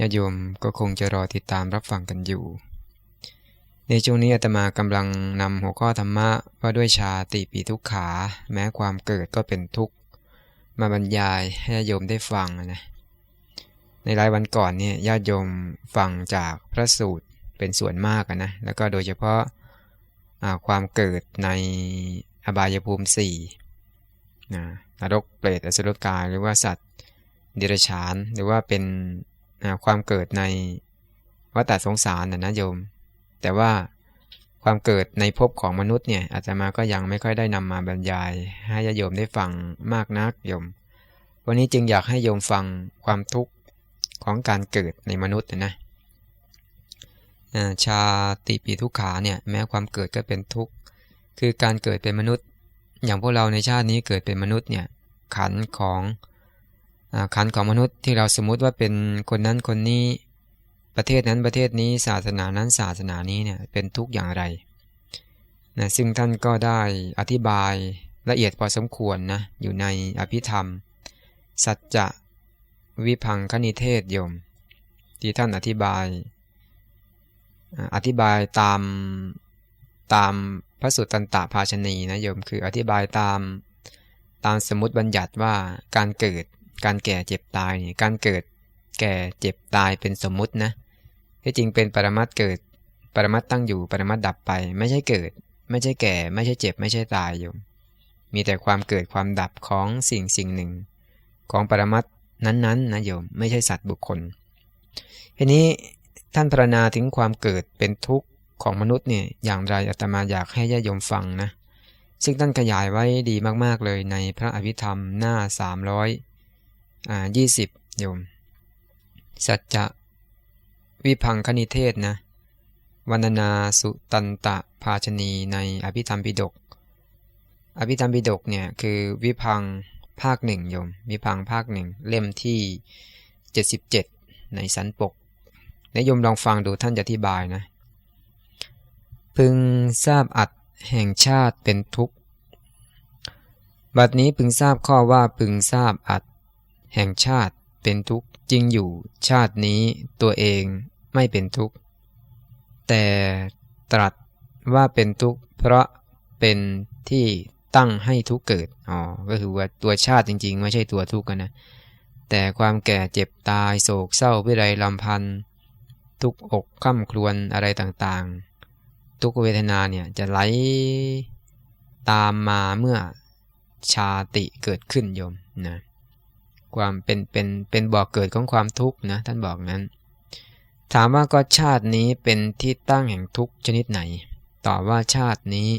ญาโยมก็คงจะรอติดตามรับฟังกันอยู่ ในช่วงนี้อาตมากำลังนำหัวข้อธรรมะว่าด้วยชาติปีทุกขา แม้ความเกิดก็เป็นทุกข์ มาบรรยายให้ญาโยมได้ฟังนะในรายวันก่อนเนี่ยญาติโยมฟังจากพระสูตรเป็นส่วนมากนะแล้วก็โดยเฉพาะความเกิดในอบายภูมิสี่นะนรกเปรตอสุรกายหรือว่าสัตว์ เดรัจฉาน หรือว่าเป็น ความเกิดในวัฏสงสารนะนะโยม แต่ว่าความเกิดในภพของมนุษย์เนี่ย อาจจะมาก็ยังไม่ค่อยได้นำมาบรรยาย ให้โยมได้ฟังมากนักโยม วันนี้จึงอยากให้โยมฟังความทุกข์ของการเกิดในมนุษย์นะชาติปีทุกขาเนี่ยแม้ความเกิดก็เป็นทุกข์คือการเกิดเป็นมนุษย์ อย่างพวกเราในชาตินี้เกิดเป็นมนุษย์เนี่ยขันของ ขันของมนุษย์ที่เราสมมุติว่าเป็นคนนั้นคนนี้ ประเทศนั้นประเทศนี้ศาสนานั้นศาสนานี้เนี่ยเป็นทุกอย่างไรนะซึ่งท่านก็ได้อธิบายละเอียดพอสมควรนะอยู่ในอภิธรรม สัจจะวิพังคณิเทศโยม ที่ท่านอธิบาย อธิบายตามตามพระสุตตันตภาชนีนะโยมคืออธิบายตามตามสมมติบัญญัติว่าการเกิด การแก่เจ็บตายนี่การเกิดแก่เจ็บตายเป็นสมมุตินะที่จริงเป็นปรมัตเกิด ปรมัตตั้งอยู่ปรมัตดับไป ไม่ใช่เกิด ไม่ใช่แก่ ไม่ใช่เจ็บ ไม่ใช่ตายอยู่ มีแต่ความเกิดความดับของสิ่งสิ่งหนึ่ง ของปรมัตนั้นๆนะโยมไม่ใช่สัตว์บุคคลทีนี้ท่านพรณนาถึงความเกิดเป็นทุกข์ของมนุษย์เนี่ยอย่างไรอาตมาอยากให้ญาโยมฟังนะซึ่งท่านขยายไว้ดีมากๆเลยในพระอภิธรรมหน้า300 อ่ายี่สิบโยม สัจจะ วิพังคณิเทศนะวันนาสุตันตะภาชนีในอภิธรรมปิฎกอภิธรรมปิฎกเนี่ยคือวิพังภาคหนึ่งโยม วิพังภาคหนึ่งเล่มที่ 77 ในสันปกนายมลองฟังดูท่านจะอธิบายนะ พึงทราบอัดแห่งชาติเป็นทุกข์ บัดนี้พึงทราบข้อว่าพึงทราบอัด แห่งชาติเป็นทุกข์จริงอยู่ชาตินี้ตัวเองไม่เป็นทุกข์ แต่ตรัสว่าเป็นทุกข์เพราะเป็นที่ตั้งให้ทุกข์เกิดอ๋อก็คือว่าตัวชาติจริง ๆ ไม่ใช่ตัวทุกข์นะแต่ความแก่เจ็บตายโศกเศร้าวิไรลำพันธ์ทุกอกข้าครวนอะไรต่างๆ ทุกเวทนาเนี่ยจะไหลตามมาเมื่อชาติเกิดขึ้นโยมนะ ความเป็นเป็นเป็นบ่อกเกิดของความทุกข์นะท่านบอกนั้น ถามว่าก็ชาตินี้เป็นที่ตั้งแห่งทุกชนิดไหนตอบว่าชาตินี้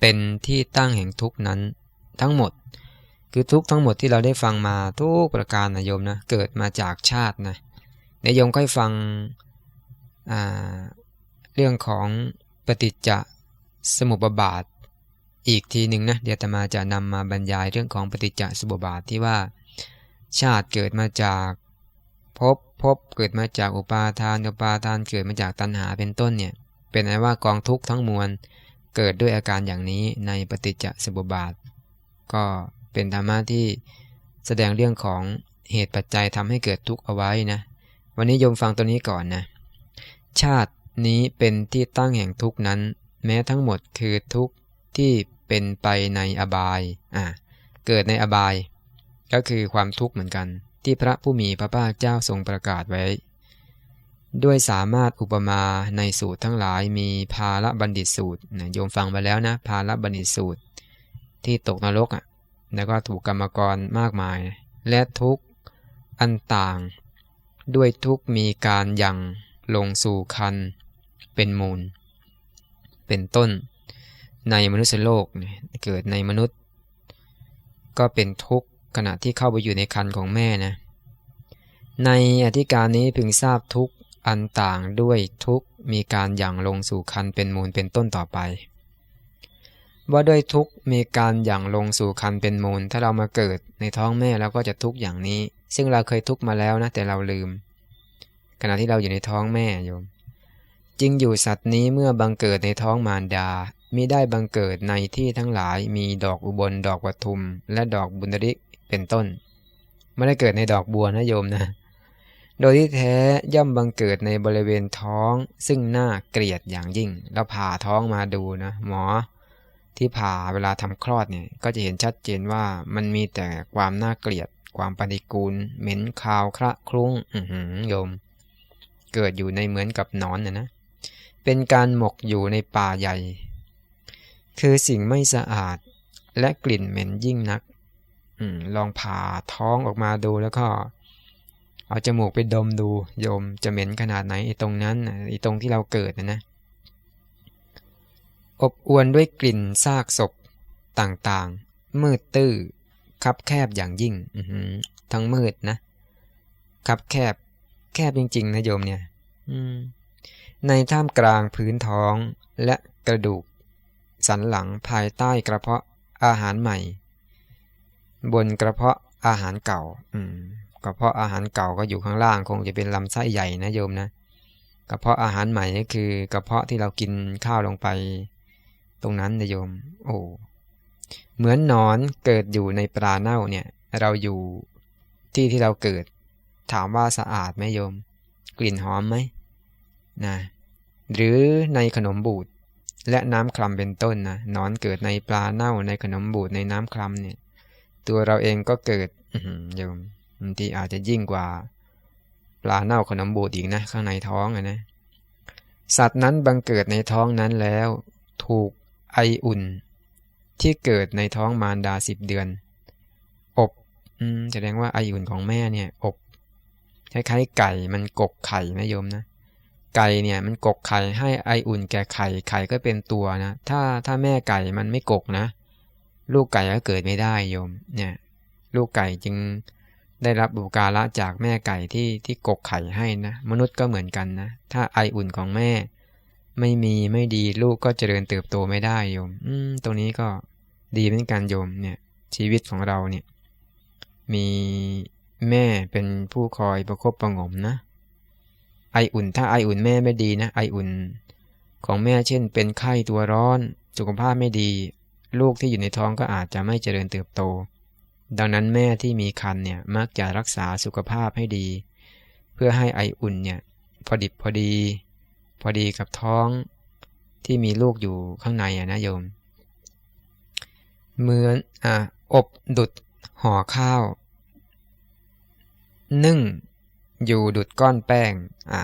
เป็นที่ตั้งแห่งทุกนั้นทั้งหมด คือทุกทั้งหมดที่เราได้ฟังมาทุกประการนะโยมนะเกิดมาจากชาตินะในโยมค่อยฟังเรื่องของปฏิจจสมุปบาท อีกทีหนึ่งนะเดี๋ยวตมาจะนำมาบรรยายเรื่องของปฏิจจสมุปบาทที่ว่า ชาติเกิดมาจากภพภพเกิดมาจากอุปาทานอุปาทานเกิดมาจากตัณหาเป็นต้นเนี่ยเป็นไงว่ากองทุกข์ทั้งมวลเกิดด้วยอาการอย่างนี้ในปฏิจจสมุปบาท ก็เป็นธรรมะที่แสดงเรื่องของเหตุปัจจัยทำให้เกิดทุกข์เอาไว้นะ วันนี้โยมฟังตัวนี้ก่อนนะ ชาตินี้เป็นที่ตั้งแห่งทุกข์นั้น แม้ทั้งหมดคือทุกข์ที่ เป็นไปในอบายอ่าเกิดในอบาย ก็คือความทุกข์เหมือนกัน ที่พระผู้มีพระภาคเจ้าทรงประกาศไว้ ด้วยสามารถอุปมาในสูตรทั้งหลายมีภาละบัณฑิตสูตรนะโยมฟังไปแล้วนะภาละบัณฑิตสูตร ที่ตกนรกอะแล้วก็ถูกกรรมกรมากมาย และทุกอันต่าง ด้วยทุกมีการยังลงสู่คันเป็นมูล เป็นต้น ในมนุษยโลกเกิดในมนุษย์ ก็เป็นทุกข์ขณะที่เข้าไปอยู่ในคันของแม่นะ ในอธิการนี้พึงทราบทุกข์อันต่างด้วยทุกมีการหยั่งลงสู่คันเป็นมูลเป็นต้นต่อไป ว่าด้วยทุกมีการหยั่งลงสู่คันเป็นมูล ถ้าเรามาเกิดในท้องแม่เราก็จะทุกอย่างนี้ ซึ่งเราเคยทุกมาแล้วนะแต่เราลืม ขณะที่เราอยู่ในท้องแม่โยมจริงอยู่สัตว์นี้เมื่อบังเกิดในท้องมารดา มิได้บังเกิดในที่ทั้งหลายมีดอกอุบลดอกปทุม และดอกบุญริกเป็นต้น ไม่ได้เกิดในดอกบัวนะโยมนะ โดยที่แท้ย่อมบังเกิดในบริเวณท้อง ซึ่งน่าเกลียดอย่างยิ่ง แล้วผ่าท้องมาดูนะหมอ ที่ผ่าเวลาทำคลอดเนี่ยก็จะเห็นชัดเจนว่ามันมีแต่ความน่าเกลียด ความปฏิกูล เหม็นคาวคระคลุ้งอืโยม เกิดอยู่ในเหมือนกับนอนนะนะเป็นการหมกอยู่ในป่าใหญ่ คือสิ่งไม่สะอาดและกลิ่นเหม็นยิ่งนักอลองผ่าท้องออกมาดูแล้วก็ เอาจมูกไปดมดูโยมจะเหม็นขนาดไหนไอ้ตรงนั้นไอ้ตรงที่เราเกิดนะนะ อบอวนด้วยกลิ่นซากศพต่างๆ มืดตื้อคับแคบอย่างยิ่งทั้งมืดนะคับแคบ แคบจริง ๆ นะโยมเนี่ยในท่ามกลางพื้นท้องและกระดูก สันหลังภายใต้กระเพาะอาหารใหม่ บนกระเพาะอาหารเก่า อืมกระเพาะอาหารเก่าก็อยู่ข้างล่าง คงจะเป็นลำไส้ใหญ่นะโยมนะกระเพาะอาหารใหม่ก็คือกระเพาะที่เรากินข้าวลงไป ตรงนั้นนะโยม โอ้เหมือนนอนเกิดอยู่ในปลาเน่าเนี่ย เราอยู่ที่ที่เราเกิด ถามว่าสะอาดไหมโยม กลิ่นหอมไหมนะหรือในขนมบูด และน้ำคลำเป็นต้นนะนอนเกิดในปลาเน่าในขนมบูดในน้ำคลำเนี่ย ตัวเราเองก็เกิดโยมบางทีอาจจะยิ่งกว่า ปลาเน่าขนมบูดอีกนะ ข้างในท้องนะสัตว์นั้นบังเกิดในท้องนั้นแล้ว ถูกไออุ่น ที่เกิดในท้องมารดาสิบเดือน อบแสดงว่าไออุ่นของแม่เนี่ย อบคล้ายๆไก่มันกกไข่นะโยมนะ ไก่เนี่ยมันกกไข่ให้ไออุ่นแก่ไข่ไข่ก็เป็นตัวนะถ้าถ้าแม่ไก่มันไม่กกนะ ลูกไก่ก็เกิดไม่ได้โยมเนี่ยลูกไก่จึงได้รับบุการะจากแม่ไก่ที่ที่กกไข่ให้นะมนุษย์ก็เหมือนกันนะถ้าไออุ่นของแม่ ไม่มีไม่ดีลูกก็เจริญเติบโตไม่ได้โยม อืมตรงนี้ก็ดีเหมือนกันโยมเนี่ยชีวิตของเราเนี่ยมีแม่เป็นผู้คอยประคบประงมนะ ไออุ่น ถ้าไออุ่นแม่ไม่ดีนะ ไออุ่น ของแม่เช่น เป็นไข้ตัวร้อน สุขภาพไม่ดี ลูกที่อยู่ในท้องก็อาจจะไม่เจริญเติบโต ดังนั้นแม่ที่มีคันเนี่ยมักจะรักษาสุขภาพให้ดี เพื่อให้ไออุ่นเนี่ยพอดิบพอดี พอดีกับท้องที่มีลูกอยู่ข้างในอะนะโยม เหมือนอะอบดุดห่อข้าว นึ่ง อยู่ดุดก้อนแป้ง อะ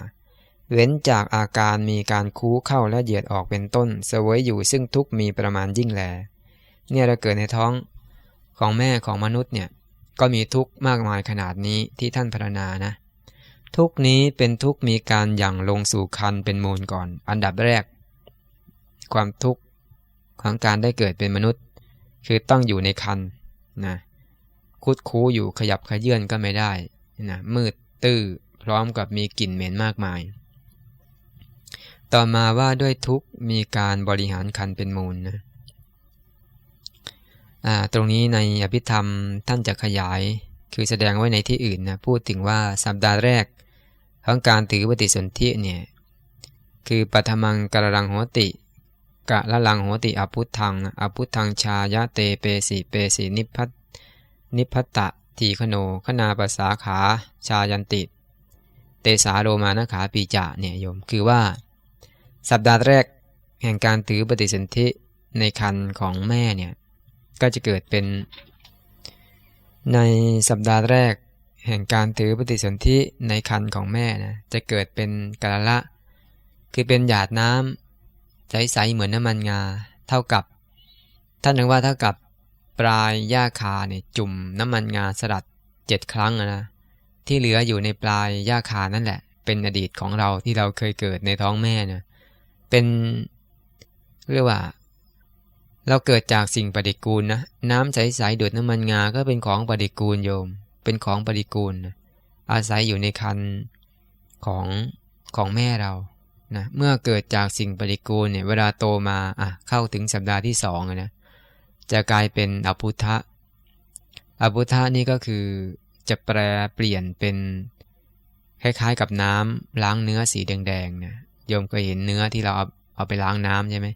เว้นจากอาการมีการคูเข้าและเหยียดออกเป็นต้น เสวยอยู่ซึ่งทุกมีประมาณยิ่งแล เนี่ยเราเกิดในท้องของแม่ของมนุษย์เนี่ย ก็มีทุกข์มากมายขนาดนี้ที่ท่านพรรณนานะ ทุกนี้เป็นทุกมีการหยั่งลงสู่คันเป็นมูลก่อน อันดับแรก ความทุกข์ของการได้เกิดเป็นมนุษย์ คือต้องอยู่ในคันนะคุดคูอยู่ขยับขยื่นก็ไม่ได้นะมืด ตื้อพร้อมกับมีกลิ่นเหม็นมากมาย ต่อมาว่าด้วยทุกมีการบริหารคันเป็นมูลนะตรงนี้ในอภิธรรมท่านจะขยาย คือแสดงไว้ในที่อื่นนะพูดถึงว่าสัปดาห์แรกของการถือปฏิสนธิเนี่ยคือปัทมังกระลังโหติกะละลังโหติอพุทธังอพุทธังชายะเตเปสีเปสีนิพัตนิพัตตะ ทีขโนขนาภาษาขาชายันติ เตสาโรมานขาปีจาเนี่ยโยมคือว่า สัปดาห์แรกแห่งการถือปฏิสนธิในคันของแม่เนี่ยก็จะเกิดเป็น ในสัปดาห์แรกแห่งการถือปฏิสนธิในคันของแม่นะจะเกิดเป็นกะละ คือเป็นหยาดน้ำใสๆเหมือนน้ำมันงา เท่ากับ ท่านนึกว่าเท่ากับ ปลายหญ้าคาเนี่ยจุ่มน้ำมันงาสลัดเจ็ดครั้งนะที่เหลืออยู่ในปลายหญ้าคานั่นแหละ เป็นอดีตของเราที่เราเคยเกิดในท้องแม่นะเป็นเรียกว่า เราเกิดจากสิ่งปฏิกูลนะน้ำใสๆดูดน้ำมันงาก็เป็นของปฏิกูลโยม เป็นของปฏิกูลนะอาศัยอยู่ในคันของของแม่เรานะเมื่อเกิดจากสิ่งปฏิกูลเนี่ยเวลาโตมาอะเข้าถึงสัปดาห์ที่สองนะ จะกลายเป็นอภุทะอภุทะนี่ก็คือจะแปลเปลี่ยนเป็นคล้ายๆกับน้ำล้างเนื้อสีแดงๆนะโยมเคยเห็นเนื้อที่เราเอาเอาไปล้างน้ำใช่ไหม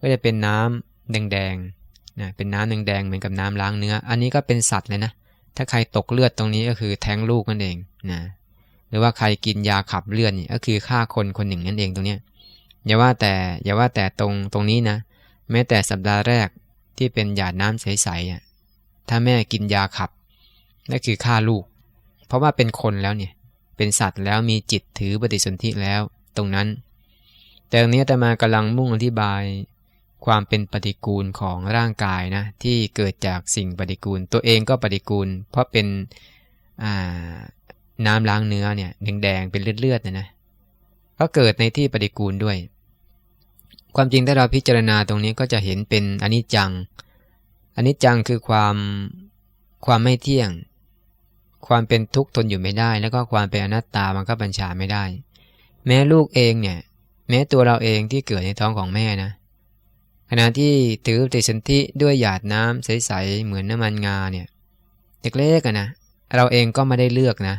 ก็จะเป็นน้ำแดงๆนะเป็นน้ำแดงๆเหมือนกับน้ำล้างเนื้อ อันนี้ก็เป็นสัตว์เลยนะ ถ้าใครตกเลือดตรงนี้ก็คือแท้งลูกนั่นเองนะหรือว่าใครกินยาขับเลือดนี่ก็คือฆ่าคนคนหนึ่งนั่นเองตรงนี้อย่าว่าแต่อย่าว่าแต่ตรงตรงนี้นะ แม้แต่สัปดาห์แรก ที่เป็นหยาดน้ำใสๆอะถ้าแม่กินยาขับนั่นคือฆ่าลูก เพราะว่าเป็นคนแล้วเนี่ย เป็นสัตว์แล้วมีจิตถือปฏิสนธิแล้วตรงนั้น แต่ตรงนี้แต่มากำลังมุ่งอธิบายความเป็นปฏิกูลของร่างกายนะที่เกิดจากสิ่งปฏิกูล ตัวเองก็ปฏิกูล เพราะเป็นน้ำล้างเนื้อเนี่ยแดงๆเป็นเลือดๆนะนะก็เกิดในที่ปฏิกูลด้วย ความจริงถ้าเราพิจารณาตรงนี้ก็จะเห็นเป็นอนิจจัง อนิจจังคือความความไม่เที่ยง ความเป็นทุกข์ทนอยู่ไม่ได้ แล้วก็ความเป็นอนัตตามันก็บัญชาไม่ได้ แม้ลูกเองเนี่ย แม้ตัวเราเองที่เกิดในท้องของแม่นะ ขณะที่ถือปฏิสนธิด้วยหยาดน้ำใสๆเหมือนน้ำมันงาเนี่ยเล็กๆนะเราเองก็ไม่ได้เลือกนะ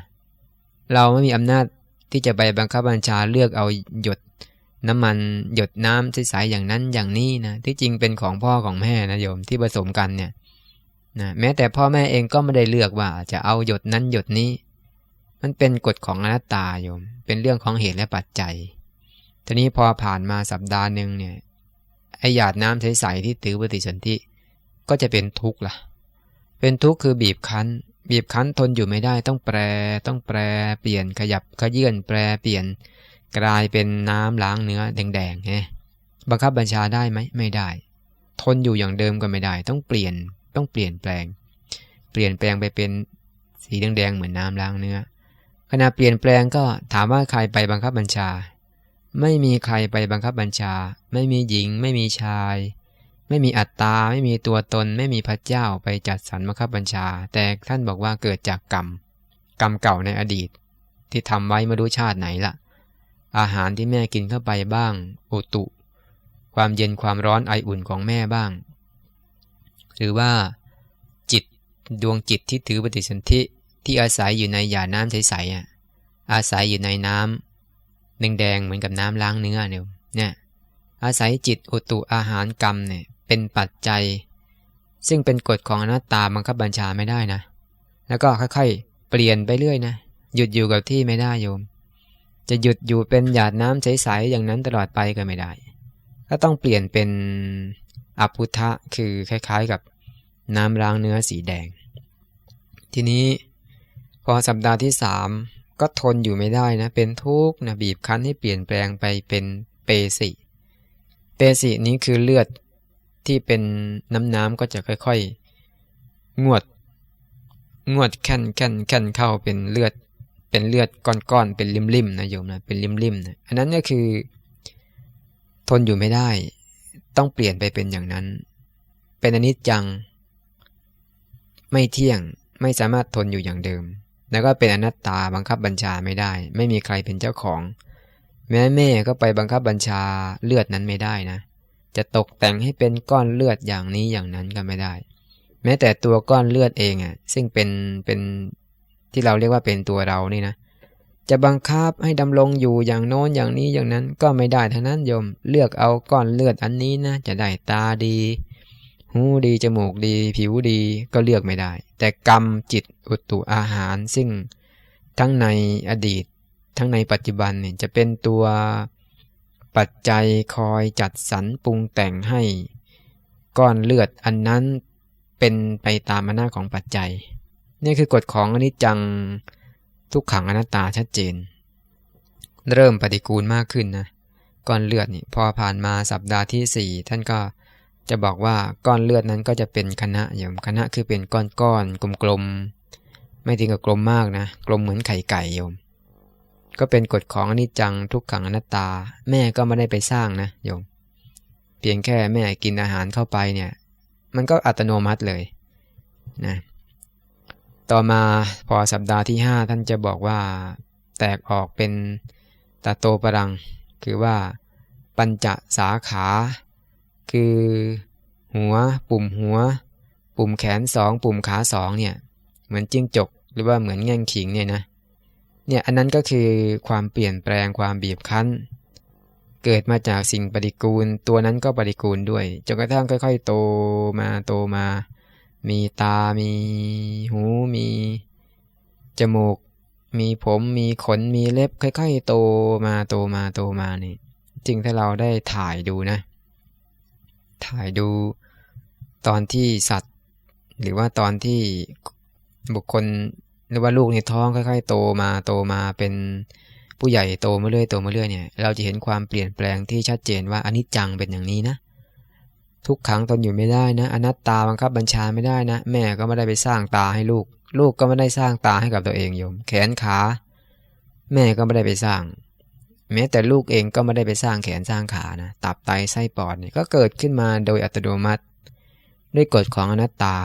เราไม่มีอำนาจที่จะไปบังคับบัญชาเลือกเอาหยด น้ำมันหยดน้ำใสๆอย่างนั้นอย่างนี้นะที่จริงเป็นของพ่อของแม่นะโยมที่ผสมกันเนี่ยนะแม้แต่พ่อแม่เองก็ไม่ได้เลือกว่าจะเอาหยดนั้นหยดนี้ มันเป็นกฎของอนัตตาโยม เป็นเรื่องของเหตุและปัจจัย ทีนี้พอผ่านมาสัปดาห์หนึ่งเนี่ยไอหยาดน้ำใสๆที่ถือปฏิสนธิก็จะเป็นทุกข์ละ่ะ เป็นทุกข์คือบีบคั้น บีบคั้นทนอยู่ไม่ได้ต้องแปร ต้องแปรเปลี่ยนขยับขยื่นแปรเปลี่ยน กลายเป็นน้ำล้างเนื้อแดงๆไงบังคับบัญชาได้ไหมไม่ได้ ทนอยู่อย่างเดิมก็ไม่ได้ ต้องเปลี่ยนต้องเปลี่ยนแปลง เปลี่ยนแปลงไปเป็นสีแดงๆเหมือนน้ำล้างเนื้อขณะเปลี่ยนแปลงก็ถามว่าใครไปบังคับบัญชา ไม่มีใครไปบังคับบัญชา ไม่มีหญิง ไม่มีชาย ไม่มีอัตตา ไม่มีตัวตน ไม่มีพระเจ้าไปจัดสรรบังคับบัญชา แต่ท่านบอกว่าเกิดจากกรรม กรรมเก่าในอดีต ที่ทำไว้ไม่รู้ชาติไหนละ่ะ อาหารที่แม่กินเข้าไปบ้าง โอตุ ความเย็นความร้อนไออุ่นของแม่บ้าง หรือว่า จิตดวงจิตที่ถือปฏิสนธิที่อาศัยอยู่ในหยาน้ำใสๆอะอาศัยอยู่ในน้ำแดงๆเหมือนกับน้ำล้างเนื้อเนี่ยเนี่ยอาศัยจิตอุตุอาหารกรรมเนี่ยเป็นปัจจัย ซึ่งเป็นกฎของอนัตตาบังคับบัญชาไม่ได้นะ แล้วก็ค่อยๆ เปลี่ยนไปเรื่อยนะ หยุดอยู่กับที่ไม่ได้โยม จะหยุดอยู่เป็นหยาดน้ำใสๆอย่างนั้นตลอดไปก็ไม่ได้ ก็ต้องเปลี่ยนเป็นอภุทะคือคล้ายๆกับน้ำล้างเนื้อสีแดง ทีนี้พอสัปดาห์ที่สามก็ทนอยู่ไม่ได้นะ เป็นทุกข์นะบีบคั้นให้เปลี่ยนแปลงไปเป็นเปสิเปสินี้คือเลือดที่เป็นน้ำน้ำก็จะค่อยๆ งวด งวดแค่นแค่นแค่นเข้าเป็นเลือด เป็นเลือดก้อนๆเป็นริมๆนะโยมนะเป็นริมๆนะอันนั้นก็คือ ทนอยู่ไม่ได้ ต้องเปลี่ยนไปเป็นอย่างนั้น เป็นอนิจจัง ไม่เที่ยงไม่สามารถทนอยู่อย่างเดิม แล้วก็เป็นอนัตตาบังคับบัญชาไม่ได้ ไม่มีใครเป็นเจ้าของ แม่แม่ก็ไปบังคับบัญชาเลือดนั้นไม่ได้นะ จะตกแต่งให้เป็นก้อนเลือดอย่างนี้อย่างนั้นก็ไม่ได้ แม้แต่ตัวก้อนเลือดเองอะซึ่งเป็นเป็น ที่เราเรียกว่าเป็นตัวเรานี่นะ จะบังคับให้ดำรงอยู่อย่างโน้นอย่างนี้อย่างนั้นก็ไม่ได้ทั้งนั้นโยมเลือกเอาก้อนเลือดอันนี้นะจะได้ตาดี หูดีจมูกดี ผิวดีก็เลือกไม่ได้ แต่กรรมจิตอุตุอาหารซึ่งทั้งในอดีต ทั้งในปัจจุบันเนี่ยจะเป็นตัวปัจจัยคอยจัดสรรปรุงแต่งให้ ก้อนเลือดอันนั้นเป็นไปตามอำนาจของปัจจัย นี่คือกฎของอนิจจังทุกขังอนัตตาชัดเจน เริ่มปฏิกูลมากขึ้นนะก้อนเลือดนี่พอผ่านมาสัปดาห์ที่สี่ท่านก็จะบอกว่าก้อนเลือดนั้นก็จะเป็นคณะอย่างคณะคือเป็นก้อนก้อนกลมๆไม่ถึงกับกลมมากนะกลมเหมือนไข่ไก่โยม ก็เป็นกฎของอนิจจังทุกขังอนัตตา แม่ก็ไม่ได้ไปสร้างนะโยม เพียงแค่แม่กินอาหารเข้าไปเนี่ย มันก็อัตโนมัติเลยนะ ต่อมาพอสัปดาห์ที่ 5 ท่านจะบอกว่า แตกออกเป็นตาโตปรัง คือว่า ปัญจสาขา คือ หัว ปุ่มหัว ปุ่มแขนสองปุ่มขาสองเนี่ย เหมือนจิ้งจก หรือว่าเหมือนแง่งขิงเนี่ยนะเนี่ยอันนั้นก็คือความเปลี่ยนแปลงความบีบคั้น เกิดมาจากสิ่งปฏิกูล ตัวนั้นก็ปฏิกูลด้วยจนกระทั่งค่อย ๆ โตมาโตมา มีตา มีหู มี จมูก มีผม มีขน มีเล็บ ค่อยๆ โตมาโตมาโตมานี่จริงถ้าเราได้ถ่ายดูนะ ถ่ายดูตอนที่สัตว์ หรือว่าตอนที่บุคคลหรือว่าลูกในท้องค่อยๆ โตมาโตมาเป็นผู้ใหญ่โตมาเรื่อยโตมาเรื่อยเนี่ย เราจะเห็นความเปลี่ยนแปลงที่ชัดเจนว่าอนิจจังเป็นอย่างนี้นะ ทุกขังตนอยู่ไม่ได้นะ อนัตตาบังคับบัญชาไม่ได้นะ แม่ก็ไม่ได้ไปสร้างตาให้ลูก ลูกก็ไม่ได้สร้างตาให้กับตัวเองโยม แขนขา แม่ก็ไม่ได้ไปสร้าง แม้แต่ลูกเองก็ไม่ได้ไปสร้างแขนสร้างขานะ ตับไตไส้ปอดเนี่ยก็เกิดขึ้นมาโดยอัตโนมัติ ด้วยกฎของอนัตตา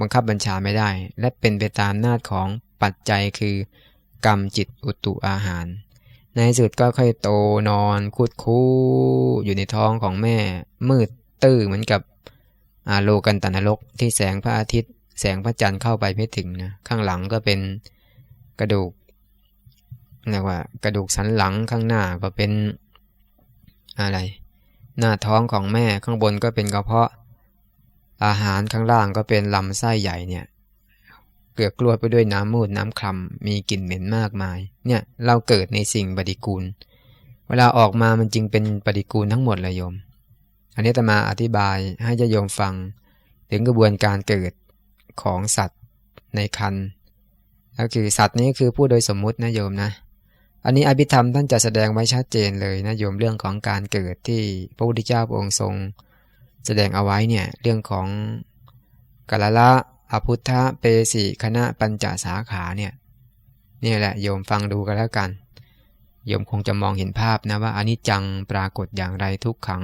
บังคับบัญชาไม่ได้ และเป็นไปตามน้าของปัจจัยคือ กรรมจิตอุตุอาหาร ในสุดก็ค่อยโตนอนคุดคู้อยู่ในท้องของแม่มืด ตื้อเหมือนกับอาโลกันตนรกที่แสงพระอาทิตย์ แสงพระจันทร์เข้าไปไม่ถึงนะข้างหลังก็เป็นกระดูกเรียกว่ากระดูกสันหลังข้างหน้าก็เป็นอะไร หน้าท้องของแม่ข้างบนก็เป็นกระเพาะ อาหารข้างล่างก็เป็นลำไส้ใหญ่เนี่ยเกลือกลัวไปด้วยน้ำมูดน้ำคลำมีกลิ่นเหม็นมากมาย เนี่ยเราเกิดในสิ่งปฏิกูล เวลาออกมามันจึงเป็นปฏิกูลทั้งหมดเลยโยม อันนี้จะมาอธิบายให้ญาโยมฟัง ถึงกระบวนการเกิดของสัตว์ในคันก็คือสัตว์นี้คือผู้โดยสมมุตินะโยมนะ อันนี้อภิธรรมท่านจะแสดงไว้ชัดเจนเลยนะโยมเรื่องของการเกิดที่พระพุทธเจ้าพระองค์ทรง แสดงเอาไว้เนี่ยเรื่องของกาลละอภุทธะเปสีคณะปัญจสาขาเนี่ยนี่แหละโยมฟังดูกันแล้วกันโยมคงจะมองเห็นภาพนะว่าอนิจจังปรากฏอย่างไรทุกขัง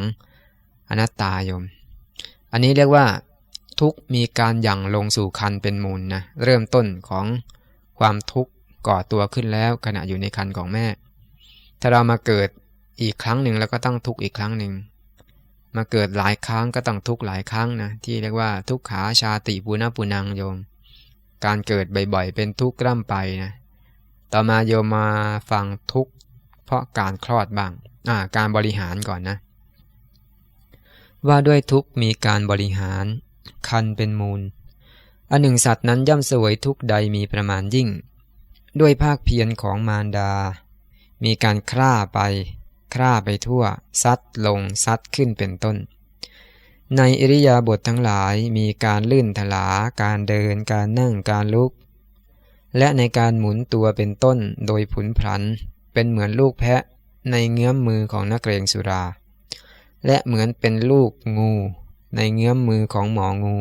อนัตตาโยม อันนี้เรียกว่า ทุกมีการหยั่งลงสู่คันเป็นมูลนะเริ่มต้นของความทุกข์ก่อตัวขึ้นแล้วขณะอยู่ในคันของแม่ ถ้าเรามาเกิดอีกครั้งหนึ่งแล้วก็ต้องทุกข์อีกครั้งหนึ่งมาเกิดหลายครั้งก็ต้องทุกข์หลายครั้งนะที่เรียกว่าทุกขาชาติปุณปุนังโยม การเกิดบ่อยๆ เป็นทุกข์ร่ำไปนะต่อมาโยมมาฟังทุกข์เพราะการคลอดบ้างอ่าการบริหารก่อนนะ ว่าด้วยทุกมีการบริหาร คันเป็นมูล อันหนึ่งสัตว์นั้นย่อมสวยทุกใดมีประมาณยิ่ง ด้วยภาคเพียรของมารดา มีการคร่าไป คร่าไปทั่ว ซัดลงซัดขึ้นเป็นต้น ในอิริยาบถททั้งหลายมีการลื่นถลา การเดิน การนั่ง การลุก และในการหมุนตัวเป็นต้นโดยผุนพลัน เป็นเหมือนลูกแพะในเงื้อมมือของนักเรงสุรา และเหมือนเป็นลูกงู ในเงื้อมมือของหมองู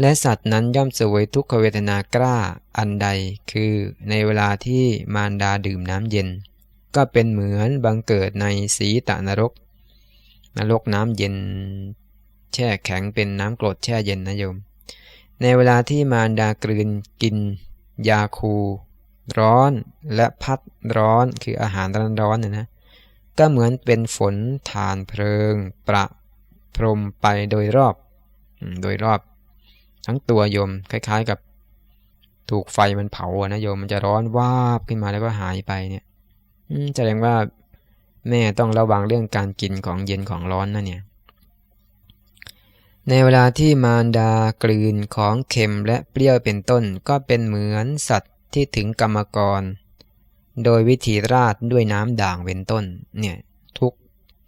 และสัตว์นั้นย่อมสวยทุกขเวทนากล้าอันใด คือในเวลาที่มารดาดื่มน้ำเย็น ก็เป็นเหมือนบังเกิดในสีตะนรก นรกน้ำเย็น แช่แข็งเป็นน้ำกรดแช่เย็นนะโยม ในเวลาที่มารดากลืนกิน ยาคู ร้อนและพัดร้อนคืออาหารร้อนร้อนเนี่ยนะ ก็เหมือนเป็นฝนทานเพลิง ประพรมไปโดยรอบ โดยรอบ ทั้งตัวโยมคล้าย ๆกับ ถูกไฟมันเผาอะนะโยมมันจะร้อนวาบขึ้นมาแล้วก็หายไปเนี่ยแสดงว่าแม่ต้องระวังเรื่องการกินของเย็นของร้อนนะเนี่ย ในเวลาที่มารดากลืนของเค็มและเปรี้ยวเป็นต้น ก็เป็นเหมือนสัตว์ที่ถึงกรรมกร โดยวิธีราดด้วยน้ำด่างเป็นต้น เนี่ย ทุก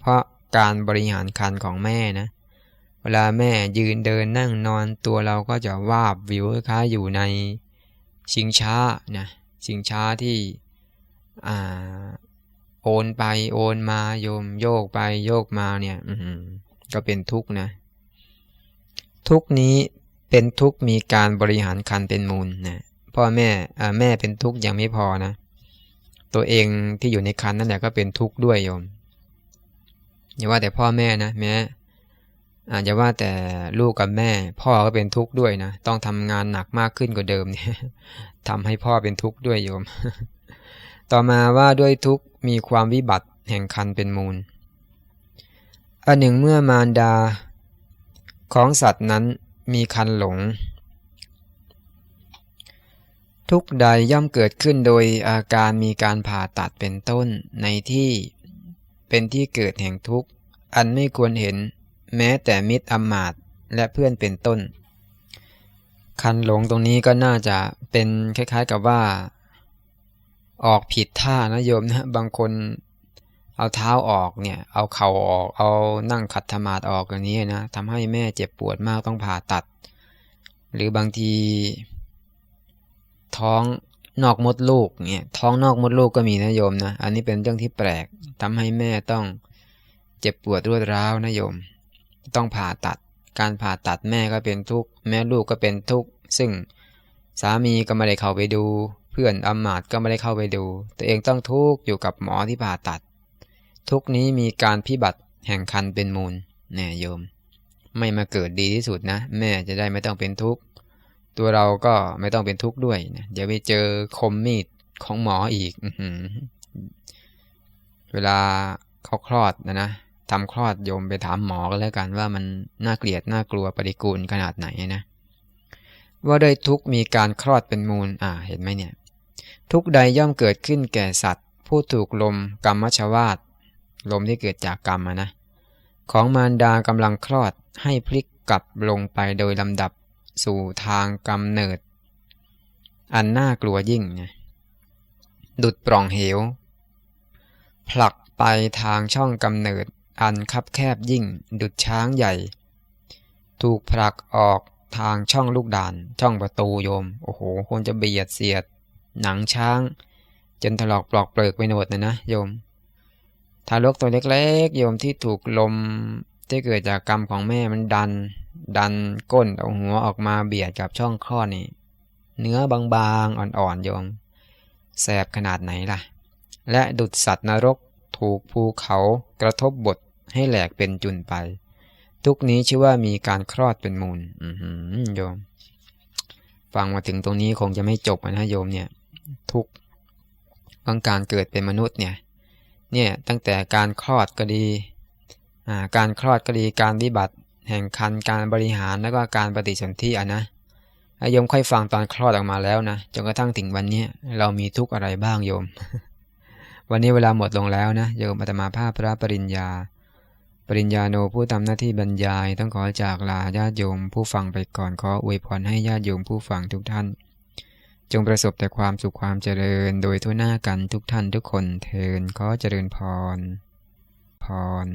เพราะการบริหารคันของแม่นะ เวลาแม่ยืนเดินนั่งนอนตัวเราก็จะวาบวิวค้าอยู่ในชิงช้านะชิงช้าที่โอนไปโอนมาโยมโยกไปโยกมาเนี่ยก็เป็นทุกข์นะ ทุกนี้เป็นทุกมีการบริหารคันเป็นมูลนะพ่อแม่แม่เป็นทุกข์ยังไม่พอนะ ตัวเองที่อยู่ในคันนั่นแหละก็เป็นทุกข์ด้วยโยมอย่าว่าแต่พ่อแม่นะแม้อาจจะว่าแต่ลูกกับแม่ พ่อก็เป็นทุกข์ด้วยนะต้องทำงานหนักมากขึ้นกว่าเดิมเนี่ยทำให้พ่อเป็นทุกข์ด้วยโยม ต่อมาว่าด้วยทุกข์มีความวิบัติแห่งคันเป็นมูลอันหนึ่งเมื่อมารดาของสัตว์นั้นมีคันหลง ทุกใดย่อมเกิดขึ้นโดยอาการมีการผ่าตัดเป็นต้นในที่เป็นที่เกิดแห่งทุกข์ อันไม่ควรเห็น แม้แต่มิตรอมมาตและเพื่อนเป็นต้น คันหลงตรงนี้ก็น่าจะเป็นคล้ายๆกับว่า ออกผิดท่านะโยมนะบางคนเอาเท้าออกเนี่ย เอาเข่าออก เอานั่งขัดธมาดออกอย่างนี้นะทำให้แม่เจ็บปวดมากต้องผ่าตัด หรือบางที ท้องนอกมดลูกเนี่ยท้องนอกมดลูกก็มีนะโยมนะอันนี้เป็นเรื่องที่แปลกทำให้แม่ต้องเจ็บปวดรวดร้าวนะโยม ต้องผ่าตัด การผ่าตัดแม่ก็เป็นทุกข์แม่ลูกก็เป็นทุกข์ซึ่งสามีก็ไม่ได้เข้าไปดู เพื่อนอำมาตก็ไม่ได้เข้าไปดู ตัวเองต้องทุกข์อยู่กับหมอที่ผ่าตัด ทุกนี้มีการพิบัติแห่งคันเป็นมูลแน่โยม ไม่มาเกิดดีที่สุดนะ แม่จะได้ไม่ต้องเป็นทุกข์ ตัวเราก็ไม่ต้องเป็นทุกข์ด้วยนะเดี๋ยวไปเจอคมมีดของหมออีกอเวลาเขาคลอดนะนะทำคลอดโยมไปถามหมอก็แล้วกันว่ามันน่าเกลียดน่ากลัวปฏิกูลขนาดไหนนะว่าโดยทุกมีการคลอดเป็นมูล อ่า เห็นไหมเนี่ย ทุกใดย่อมเกิดขึ้นแก่สัตว์ ผู้ถูกลมกรรมชวาตลมที่เกิดจากกรรมนะ ของมารดากำลังคลอดให้พลิกกลับลงไปโดยลำดับ สู่ทางกำเนิด อันน่ากลัวยิ่งนะดุดปล่องเหว ผลักไปทางช่องกำเนิด อันคับแคบยิ่ง ดุดช้างใหญ่ ถูกผลักออกทางช่องลูกด่าน ช่องประตูโยม โอ้โหคนจะเบียดเสียด หนังช้าง จนถลอกปลอกเปลือกไปหมดนะนะโยมทารกตัวเล็กๆโยมที่ถูกลมที่เกิดจากกรรมของแม่มันดัน ดันก้นเอาหัวออกมาเบียดกับช่องคลอดนี่ เนื้อบางๆ อ่อนๆโยม แสบขนาดไหนล่ะ และดุดสัตว์นรกถูกภูเขากระทบบทให้แหลกเป็นจุนไป ทุกนี้ชื่อว่ามีการคลอดเป็นมูลอืโยม ฟังมาถึงตรงนี้คงจะไม่จบนะโยมเนี่ย ทุกบางการเกิดเป็นมนุษย์เนี่ย เนี่ยตั้งแต่การคลอดก็ดี การคลอดก็ดี การวิบัติ แห่งคันการบริหารแล้วก็การปฏิสนธิอะนะโยมค่อยฟังตอนคลอดออกมาแล้วนะจนกระทั่งถึงวันนี้เรามีทุกอะไรบ้างโยม วันนี้เวลาหมดลงแล้วนะโยมอาตมาภาพพระปริญญา ปริญญาโนผู้ทำหน้าที่บรรยาย ต้องขอจากลาญาติโยมผู้ฟังไปก่อนขออวยพรให้ญาติโยมผู้ฟังทุกท่าน จงประสบแต่ความสุขความเจริญ โดยทั่วหน้ากันทุกท่านทุกคนเทินขอเจริญพร พร